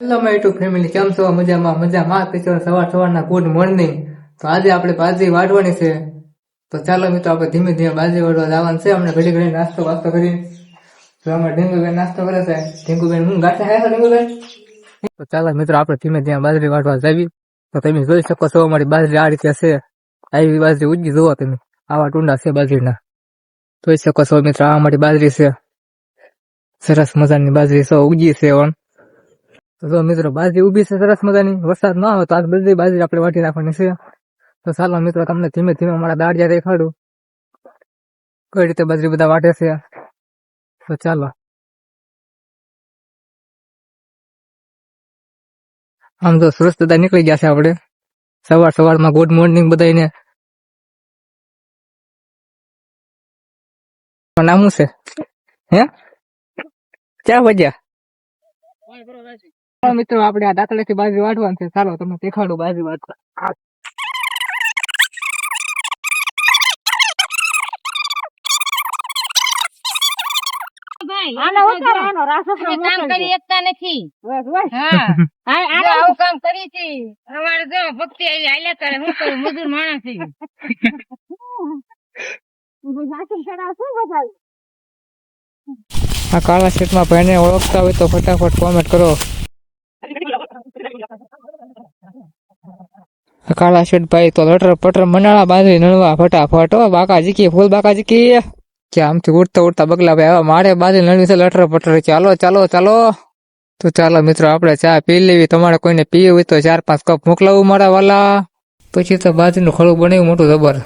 Hello my YouTube family કેમ છો? મજામાં મજામાં. કિશોર સવાર સવારના ગુડ મોર્નિંગ. તો આજે આપણે બાજરી વાટવાની છે. તો ચાલો મિત્રો, આપણે ધીમે ધીમે બાજરી વાટવા જવાનું છે. અમને ઘડી ઘડી નાસ્તો વાસ્તો કરી તો અમારે ઢીંગુબેન નાસ્તો કરે છે. ઢીંગુબેન, હું ગાંઠે ખાય છે, ઢીંગુબેન? તો ચાલો મિત્રો, આપણે ધીમે ધીમે બાજરી વાટવા જાવી. તો તમે જોઈ શકો છો, અમારી બાજરી આ રીતે છે. આવી બાજરી ઉજી જુઓ તમે. આવા ટુંડા છે બાજરીના. જોઈ શકો છો મિત્રો, આ અમારી બાજરી છે. સરસ મજાની બાજરી છે, ઉગી છે પણ તો જો મિત્રો, બાજરી ઊભી છે સરસ મજાની. વરસાદ ન આવે તો આજ બધી બાજરી આપણે વાટી રાખવાની છે. તો ચાલો મિત્રો, તમને ધીમે ધીમે મારા દાડિયા દેખાડું. કઈ રીતે બાજરી બધા વાટે છે. તો ચાલો. આમ તો સરસ દાદા નીકળી ગયા છે આપણે. સવાર સવારમાં ગુડ મોર્નિંગ બધાને નામ છે? હે? ક્યાં વજ્યા મિત્રો આપણે આ દાંતળેથી બાજરી વાટવાનું છે. ચાલો તમને દેખાડું બાજરી વાટવા. આ- કાળા શર્ટમાં ભાઈને ઓળખતા હોય તો ફટાફટ કોમેન્ટ કરો આ કાળા શર્ટ ભાઈ તો લટર પટર મનાળા બાંધી નણવા ફટાફટ. બાકા જીકી ફૂલ બાકા જીકી કે આમથી ઉડતા ઉડતા બગલા ભાઈ આવા મારે બાંધી નણવી છે લટર પટર. ચાલો ચાલો ચાલો. તો ચાલો મિત્રો, આપણે ચા પી લેવી. તમારે કોઈને પીવી હોય તો ચાર પાંચ કપ મોકલાવું મારા વાલા. પછી તો બાજરીનું ખડું બનાવ્યું મોટું જબર.